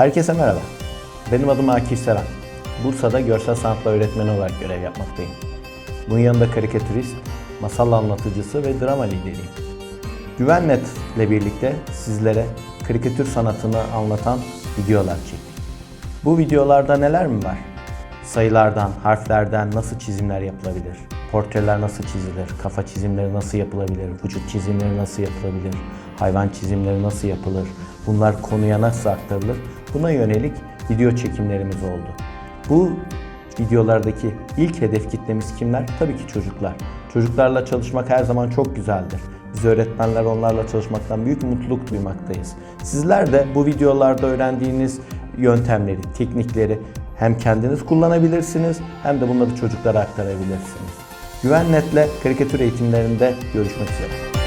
Herkese merhaba. Benim adım Akif Seren. Bursa'da görsel sanatlar öğretmeni olarak görev yapmaktayım. Bunun yanında karikatürist, masal anlatıcısı ve drama lideriyim. Güvennet ile birlikte sizlere karikatür sanatını anlatan videolar çektik. Bu videolarda neler mi var? Sayılardan, harflerden nasıl çizimler yapılabilir? Portreler nasıl çizilir? Kafa çizimleri nasıl yapılabilir? Vücut çizimleri nasıl yapılabilir? Hayvan çizimleri nasıl yapılır? Bunlar konuya nasıl aktarılır? Buna yönelik video çekimlerimiz oldu. Bu videolardaki ilk hedef kitlemiz kimler? Tabii ki çocuklar. Çocuklarla çalışmak her zaman çok güzeldir. Biz öğretmenler onlarla çalışmaktan büyük mutluluk duymaktayız. Sizler de bu videolarda öğrendiğiniz yöntemleri, teknikleri hem kendiniz kullanabilirsiniz hem de bunları çocuklara aktarabilirsiniz. Güvennetle karikatür eğitimlerinde görüşmek üzere.